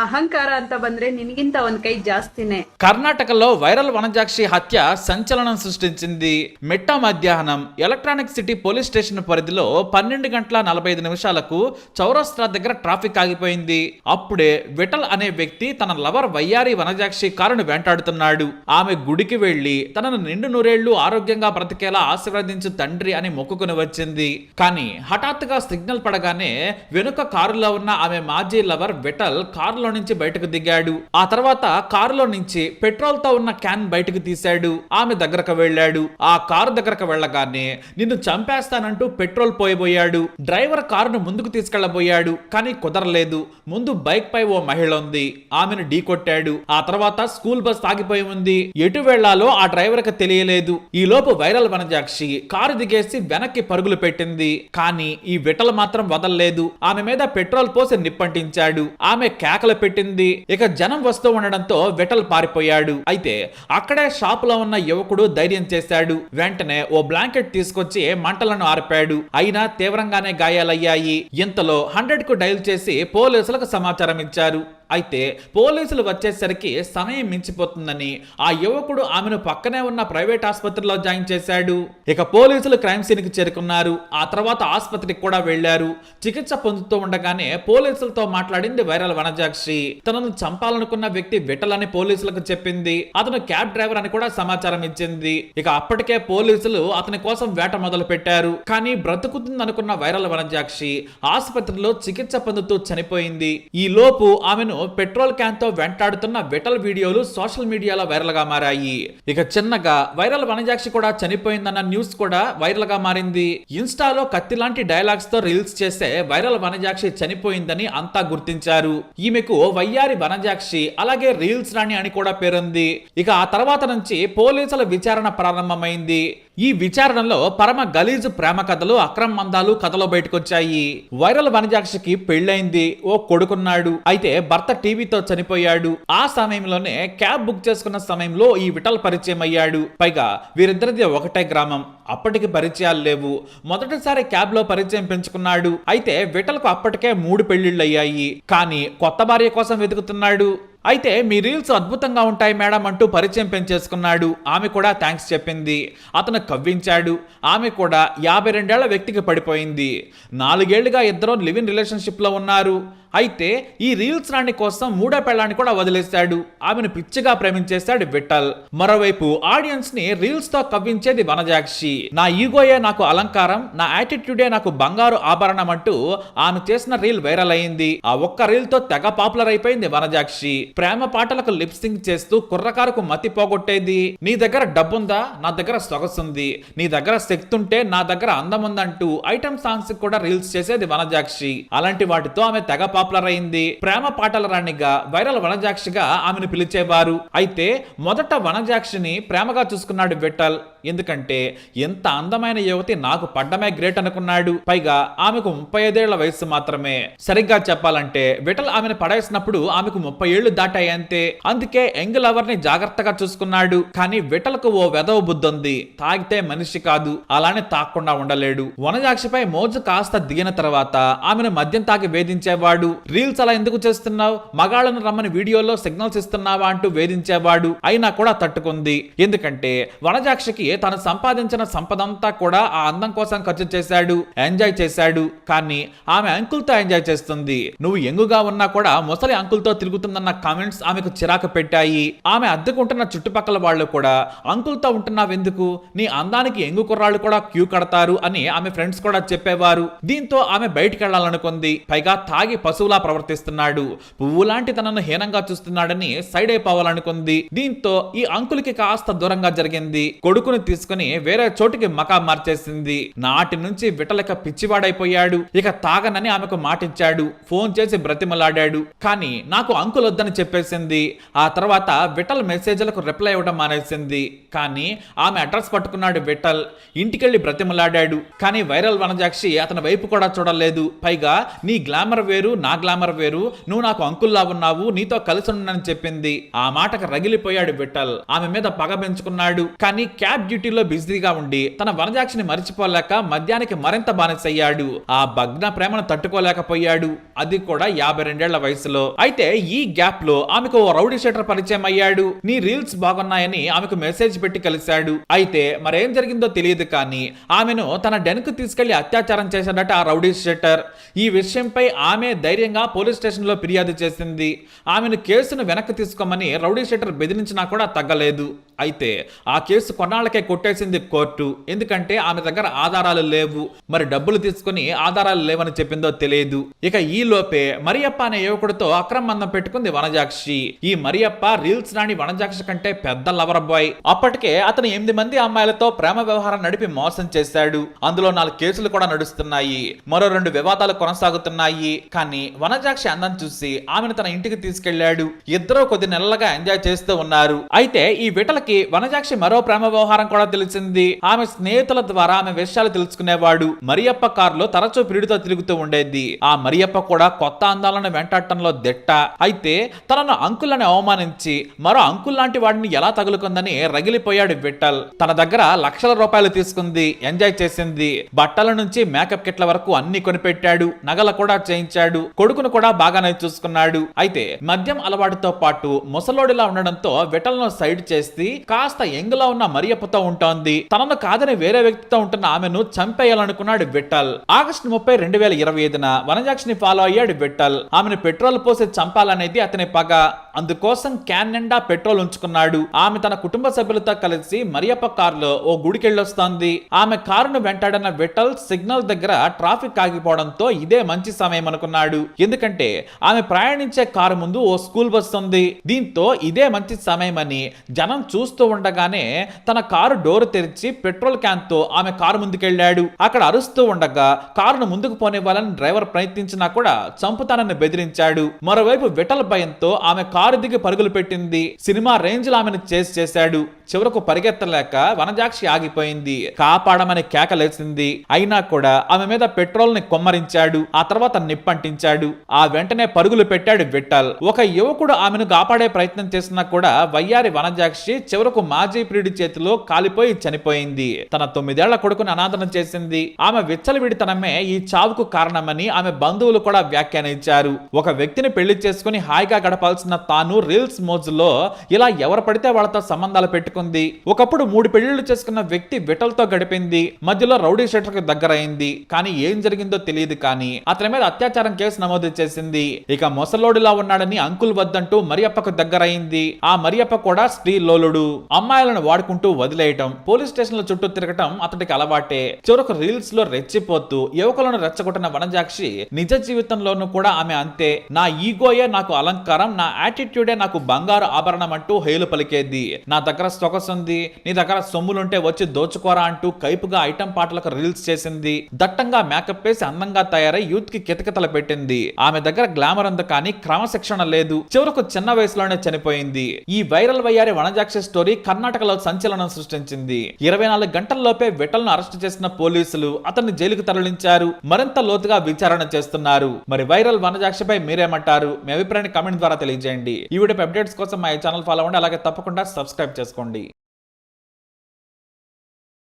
ಅಹಂಕಾರ ಅಂತ ಬಂದ್ರೆ ನಿನ್ಗಿಂತ ಒಂದ್ ಕೈ ಜಾಸ್ತಿನೇ కర్ణాటకలో వైరల్ వనజాక్షి హత్య సంచలనం సృష్టించింది మిట్ట మధ్యాహ్నం ఎలక్ట్రానిక్ సిటీ పోలీస్ స్టేషన్ పరిధిలో పన్నెండు గంటల నలభై ఐదు నిమిషాలకు చౌరస్తా దగ్గర ట్రాఫిక్ ఆగిపోయింది అప్పుడే విఠల్ అనే వ్యక్తి తన లవర్ వయ్యారి వనజాక్షి కారును వెంటాడుతున్నాడు ఆమె గుడికి వెళ్లి తనను నిండు నూరేళ్లు ఆరోగ్యంగా బ్రతికేలా ఆశీర్వదించు తండ్రి అని మొక్కుకుని వచ్చింది కానీ హఠాత్తుగా సిగ్నల్ పడగానే వెనుక కారులో ఉన్న ఆమె మాజీ లవర్ విఠల్ కారులో నుంచి బయటకు దిగాడు. ఆ తర్వాత కారులో నుంచి పెట్రోల్తో ఉన్న క్యాన్ బయటకు తీశాడు. ఆమె దగ్గరకు వెళ్ళాడు. ఆ కారు దగ్గరకు వెళ్ళగానే నిన్ను చంపేస్తానంటూ పెట్రోల్ పోయబోయాడు. డ్రైవర్ కారును ముందుకు తీసుకెళ్ళబోయాడు కానీ కుదరలేదు. ముందు బైక్ పై ఓ మహిళ ఉంది. ఆమెను ఢీకొట్టాడు ఆ తర్వాత స్కూల్ బస్ ఆగిపోయి ఉంది. ఎటు వెళ్ళాలో ఆ డ్రైవర్కి తెలియలేదు. ఈ లోపు వైరల్ వనజాక్షి కారు దిగేసి వెనక్కి పరుగులు పెట్టింది. కానీ ఈ విటలు మాత్రం వదలలేదు. ఆమె మీద పెట్రోల్ పోసి నిప్పంటించాడు. ఆమె కేకలు పెట్టింది. ఇక జనం వస్తూ ఉండడంతో విటల్ పారిపోయాడు. అయితే అక్కడే షాప్లో ఉన్న యువకుడు ధైర్యం చేశాడు. వెంటనే ఓ బ్లాంకెట్ తీసుకొచ్చి మంటలను ఆర్పాడు. అయినా తీవ్రంగానే గాయాలయ్యాయి. ఇంతలో హండ్రెడ్కు డైల్ చేసి పోలీసులకు సమాచారం ఇచ్చారు అయితే పోలీసులు వచ్చేసరికి సమయం మించిపోతుందని ఆ యువకుడు ఆమెను పక్కనే ఉన్న ప్రైవేట్ ఆసుపత్రిలో జాయిన్ చేశాడు. ఇక పోలీసులు క్రైమ్ సీన్కి చేరుకున్నారు. ఆ తర్వాత ఆసుపత్రికి కూడా వెళ్ళారు చికిత్స పొందుతూ ఉండగానే పోలీసులతో మాట్లాడింది వైరల్ వనజాక్షి. తనను చంపాలనుకున్న వ్యక్తి విటలని పోలీసులకు చెప్పింది. అతను క్యాబ్ డ్రైవర్ అని కూడా సమాచారం ఇచ్చింది. ఇక అప్పటికే పోలీసులు అతని కోసం వేట మొదలు పెట్టారు కానీ బ్రతుకుతుందనుకున్న వైరల్ వనజాక్షి ఆసుపత్రిలో చికిత్స పొందుతూ చనిపోయింది. ఈ లోపు ఆమెను పెట్రోల్ క్యాన్తో వెంటాడుతున్న విటల్ వీడియోలు సోషల్ మీడియాలో వైరల్గా మారాయి. ఇక చిన్నగా వైరల్ వనజాక్షి కూడా చనిపోయిందన్న న్యూస్ కూడా వైరల్గా మారింది. ఇన్స్టాలో కత్తి లాంటి డైలాగ్స్తో రీల్స్ చేస్తే వైరల్ వనజాక్షి చనిపోయిందని అంతా గుర్తించారు. ఈమెకు వయ్యారి వనజాక్షి అలాగే రీల్స్ రాణి అని కూడా పేరుంది. ఇక ఆ తర్వాత నుంచి పోలీసుల విచారణ ప్రారంభమైంది. ఈ విచారణలో పరమ గలీజు ప్రేమ కథలు అక్రమ మందాలు కథలో బయటకొచ్చాయి. వైరల్ వనజాక్షికి పెళ్ళైంది. ఓ కొడుకున్నాడు. అయితే భర్త టీవీతో చనిపోయాడు. ఆ సమయంలోనే క్యాబ్ బుక్ చేసుకున్న సమయంలో ఈ విఠల్ పరిచయం అయ్యాడు పైగా వీరిద్దరిది ఒకటే గ్రామం. అప్పటికి పరిచయాలు లేవు. మొదటిసారి క్యాబ్లో పరిచయం పెంచుకున్నాడు. అయితే విఠలకు అప్పటికే మూడు పెళ్ళిళ్ళు అయ్యాయి కానీ కొత్త భార్య కోసం వెతుకుతున్నాడు. అయితే మీ రీల్స్ అద్భుతంగా ఉంటాయి మేడం అంటూ పరిచయం పెంచేసుకున్నాడు. ఆమె కూడా థ్యాంక్స్ చెప్పింది. అతను కవ్వించాడు. ఆమె కూడా యాభై రెండేళ్ళ వ్యక్తికి పడిపోయింది. నాలుగేళ్ళుగా ఇద్దరు లివ్ ఇన్ రిలేషన్షిప్లో ఉన్నారు. అయితే ఈ రీల్స్ రాణి కోసం మూడో పెళ్ళాన్ని కూడా వదిలేశాడు. ఆమెను పిచ్చిగా ప్రేమించేశాడు విఠల్. మరోవైపు ఆడియన్స్ని రీల్స్తో కవ్వించేది వనజాక్షి. నా ఈగోయే నాకు అలంకారం నా యాటిట్యూడే నాకు బంగారు ఆభరణం అంటూ ఆమె చేసిన రీల్ వైరల్ అయింది. ఆ ఒక్క రీల్తో తెగ పాపులర్ అయిపోయింది వనజాక్షి. ప్రేమ పాటలకు లిప్సింగ్ చేస్తూ కుర్రకారుకు మతి పోగొట్టేది. నీ దగ్గర డబ్బుందా? నా దగ్గర సొగసుంది. నీ దగ్గర శక్తి ఉంటే నా దగ్గర అందం ఉందంటూ ఐటమ్ సాంగ్స్ కూడా రీల్స్ చేసేది వనజాక్షి. అలాంటి వాటితో ఆమె తెగ పాపులర్ అయింది. ప్రేమ పాటల రాణిగా వైరల్ వనజాక్షిగా ఆమెను పిలిచేవారు. అయితే మొదట వనజాక్షిని ప్రేమగా చూసుకున్నాడు విఠల్. ఎందుకంటే ఎంత అందమైన యువతి నాకు పడ్డమే గ్రేట్ అనుకున్నాడు. పైగా ఆమెకు ముప్పై ఐదేళ్ళ వయసు మాత్రమే. సరిగ్గా చెప్పాలంటే విఠల్ ఆమెను పడేసినప్పుడు ఆమెకు ముప్పై ఏళ్ళు దాటాయంతే. అందుకే యంగ్ లవర్ని జాగ్రత్తగా చూసుకున్నాడు. కానీ విటలకు ఓ వెదవ బుద్ధి ఉంది తాగితే మనిషి కాదు. అలానే తాకుండా ఉండలేడు. వనజాక్షిపై మోజు కాస్త దిగిన తర్వాత ఆమెను మద్యం తాగి వేధించేవాడు. రీల్స్ అలా ఎందుకు చేస్తున్నావు? మగాళ్ళను రమ్మని వీడియోలో సిగ్నల్స్ ఇస్తున్నావా అంటూ వేధించేవాడు. అయినా కూడా తట్టుకుంది. ఎందుకంటే వనజాక్షికి తను సంపాదించిన సంపదంతా కూడా ఆ అందం కోసం ఖర్చు చేశాడు. ఎంజాయ్ చేశాడు. కానీ ఆమె అంకుల్తో ఎంజాయ్ చేస్తుంది. నువ్వు ఎంగుగా ఉన్నా కూడా ముసలి అంకుల్తో తిరుగుతుందన్న కామెంట్స్ ఆమెకు చిరాకు పెట్టాయి. ఆమె అద్దెకుంటున్న చుట్టుపక్కల వాళ్ళు కూడా అంకుల్తో ఉంటున్నావెందుకు? నీ అందానికి ఎంగు కుర్రాళ్ళు కూడా క్యూ కడతారు అని ఆమె ఫ్రెండ్స్ కూడా చెప్పేవారు. దీంతో ఆమె బయటికి వెళ్ళాలనుకుంది పైగా తాగి పశువులా ప్రవర్తిస్తున్నాడు. పువ్వు లాంటి తనను హీనంగా చూస్తున్నాడని సైడ్ అయిపోవాలనుకుంది. దీంతో ఈ అంకుల్కి కాస్త దూరంగా జరిగింది. కొడుకుని తీసుకుని వేరే చోటికి మకా మార్చేసింది. నాటి నుంచి విటలక పిచ్చివాడైపోయాడు. ఇక తాగనని ఆమెకు మాటిచ్చాడు. ఫోన్ చేసి బ్రతిమలాడాడు. కానీ నాకు అంకుల్ చెప్పేసింది. ఆ తర్వాత విఠల్ మెసేజ్లకు రిప్లై ఇవ్వడం మానేసింది. కానీ ఆమె అడ్రస్ పట్టుకున్నాడు విఠల్. ఇంటికెళ్ళి బ్రతిమలాడాడు. కానీ వైరల్ వనజాక్షి అతని వైపు కూడా చూడలేదు. పైగా నీ గ్లామర్ వేరు నా గ్లామర్ వేరు. నువ్వు నాకు అంకుల్లా ఉన్నావు నీతో కలిసి ఉండనని చెప్పింది. ఆ మాటకు రగిలిపోయాడు విఠల్. ఆమె మీద పగ పెంచుకున్నాడు. కానీ క్యాబ్ డ్యూటీలో బిజీగా ఉండి తన వనజాక్షిని మరిచిపోలేక మద్యానికి మరింత బానిసయ్యాడు. ఆ భగ్న ప్రేమను తట్టుకోలేకపోయాడు. అది కూడా యాభై రెండేళ్ళ వయసులో. అయితే ఈ గ్యాప్ లో ఆమెకు ఓ రౌడీ షీటర్ పరిచయం అయ్యాడు. నీ రీల్స్ బాగున్నాయని ఆమెకు మెసేజ్ పెట్టి కలిశాడు. అయితే మరేం జరిగిందో తెలియదు కానీ ఆమెను తన డెన్కు తీసుకెళ్ళి అత్యాచారం చేశాడట ఆ రౌడీ షెట్టర్ ఈ విషయంపై ఆమె ధైర్యంగా పోలీస్ స్టేషన్లో ఫిర్యాదు చేసింది. ఆమెను కేసును వెనక్కి తీసుకోమని రౌడీ షెట్టర్ బెదిరించినా కూడా తగ్గలేదు. అయితే ఆ కేసు కొన్నాళ్ళకే కొట్టేసింది కోర్టు. ఎందుకంటే ఆమె దగ్గర ఆధారాలు లేవు. మరి డబ్బులు తీసుకుని ఆధారాలు లేవని చెప్పిందో తెలియదు. ఇక ఈ లోపే మరియప్ప అనే యువకుడితో అక్రమందం పెట్టుకుంది వనజాక్షి. ఈ మరియప్ప రీల్స్ రాని వనజాక్షి కంటే పెద్ద లవర్ బాయ్. అప్పటికే అతను ఎనిమిది మంది అమ్మాయిలతో ప్రేమ వ్యవహారం నడిపి మోసం చేశాడు. అందులో నాలుగు కేసులు కూడా నడుస్తున్నాయి. మరో రెండు వివాదాలు కొనసాగుతున్నాయి. కానీ వనజాక్షి అందం చూసి ఆమెను తన ఇంటికి తీసుకెళ్ళాడు. ఇద్దరూ కొద్ది నెలలుగా ఎంజాయ్ చేస్తూ ఉన్నారు. అయితే ఈ విటలకి వనజాక్షి మరో ప్రేమ వ్యవహారం కూడా తెలిసింది. ఆమె స్నేహితుల ద్వారా ఆమె విషయాలు తెలుసుకునేవాడు. మరియప్ప కారులో తరచూ పిడితో తిరుగుతూ ఉండేది. ఆ మరియప్ప కూడా కొత్త అందాలను వెంటాడటంలో దిట్ట. అయితే తనను అంకులని అవమానించి మరో అంకుల్ లాంటి వాడిని ఎలా తగులుకుందని రగిలిపోయాడు విఠల్. తన దగ్గర లక్షల రూపాయలు తీసుకుంది ఎంజాయ్ చేసింది. బట్టల నుంచి మేకప్ కిట్ల వరకు అన్ని కొనిపెట్టాడు. నగల కూడా చేయించాడు. కొడుకును కూడా బాగానే చూసుకున్నాడు. అయితే మద్యం అలవాటుతో పాటు ముసలోడిలా ఉండడంతో విఠల్ను సైడ్ చేసి కాస్త ఎంగులో ఉన్న మరియప్పతో ఉంటోంది. తనను కాదని వేరే వ్యక్తితో ఉంటున్న ఆమెను చంపేయాలనుకున్నాడు విఠల్. ఆగస్టు ముప్పై రెండు వేల ఇరవై ఐదున వనజాక్షిని ఫాలో అయ్యాడు విఠల్. ఆమెను పెట్రోల్ పోసి చంపాలనేది అతని పగ. అందుకోసం క్యాన్ నిండా పెట్రోల్ ఉంచుకున్నాడు. ఆమె తన కుటుంబ సభ్యులతో కలిసి మరియప్ప కారులో ఓ గుడికెళ్ళొస్తోంది. ఆమె కారును వెంటాడిన విఠల్ సిగ్నల్ దగ్గర ట్రాఫిక్ ఆగిపోవడంతో ఇదే మంచి సమయం అనుకున్నాడు. ఎందుకంటే ఆమె ప్రయాణించే కారు ముందు ఓ స్కూల్ బస్ ఉంది దీంతో ఇదే మంచి సమయం అని జనం చూస్తూ ఉండగానే తన కారు డోర్ తెరిచి పెట్రోల్ క్యాన్తో ఆమె కారు ముందుకెళ్ళాడు అక్కడ అరుస్తూ ఉండగా కారును ముందుకు పోనివ్వాలని డ్రైవర్ ప్రయత్నించినా కూడా చంపుతానని బెదిరించాడు. మరోవైపు విటల్ భయంతో ఆమె కారు దిగి పరుగులు పెట్టింది. సినిమా రేంజ్లో ఆమెను చేసి చేశాడు. చివరకు పరిగెత్తలేక వనజాక్షి ఆగిపోయింది. కాపాడమని కేకలేసింది అయినా కూడా ఆమె మీద పెట్రోల్ని కొమ్మరించాడు. ఆ తర్వాత నిప్పంటించాడు. ఆ వెంటనే పరుగులు పెట్టాడు విఠల్. ఒక యువకుడు ఆమెను కాపాడే ప్రయత్నం చేసినా కూడా వయ్యారి వనజాక్షి చివరకు మాజీ ప్రియుడి చేతిలో కాలిపోయి చనిపోయింది. తన తొమ్మిదేళ్ళ కొడుకును అనాథనం చేసింది. ఆమె విచ్చలవిడితనమే ఈ చావుకు కారణమని ఆమె బంధువులు కూడా వ్యాఖ్యానించారు. ఒక వ్యక్తిని పెళ్ళి చేసుకుని హాయిగా గడపాల్సిన తాను రీల్స్ మోజులో ఇలా ఎవరు పడితే వాళ్ళతో సంబంధాలు పెట్టుకుంది. ఒకప్పుడు మూడు పెళ్ళిళ్ళు చేసుకున్న వ్యక్తి విటల్తో గడిపింది. మధ్యలో రౌడీ షెటర్కు దగ్గరైంది. కానీ ఏం జరిగిందో తెలియదు కానీ అతని మీద అత్యాచారం కేసు నమోదు చేసింది. ఇక మొసలోడిలా ఉన్నాడని అంకుల్ వద్దంటూ మరియప్పకు దగ్గరైంది. ఆ మరియప్ప కూడా స్త్రీ లోలుడు. అమ్మాయిలను వాడుకుంటూ వదిలేయటం పోలీస్ స్టేషన్ల చుట్టూ తిరగటం అతడికి అలవాటే. చివరకు రీల్స్లో రెచ్చిపోతూ యువకులను రెచ్చగొట్టిన వనజాక్షి నిజ జీవితంలోనూ కూడా ఆమె అంతే. నా ఈగోయే నాకు అలంకారం నా యాటిట్యూడే నాకు బంగారు ఆభరణం అంటూ హేలు పలికేది. నా దగ్గర సొగసుంది నీ దగ్గర సొమ్ములుంటే వచ్చి దోచుకోరా అంటూ కైపుగా ఐటమ్ పాటలకు రీల్స్ చేసింది. దట్టంగా మేకప్ వేసి అందంగా తయారై యూత్కి కితకితలు పెట్టింది. ఆమె దగ్గర గ్లామర్ ఉంది కానీ క్రమశిక్షణ లేదు. చివరకు చిన్న వయసులోనే చనిపోయింది. ఈ వైరల్ వయ్యారి వనజాక్ష స్టోరీ కర్ణాటకలో సంచలనం సృష్టించింది. ఇరవై నాలుగు గంటల్లోపే విటల్ను అరెస్ట్ చేసిన పోలీసులు అతన్ని జైలుకు తరలించారు. మరింత లోతుగా విచారణ చేస్తున్నారు. మరి వైరల్ వనజాక్షపై మీరేమంటారు? మీ అభిప్రాయాన్ని కామెంట్ ద్వారా తెలియజేయండి. ఈ వీడియో అప్డేట్స్ కోసం మా ఛానల్ ఫాలో అవ్వండి అలాగే తప్పకుండా సబ్స్క్రైబ్ చేసుకోండి.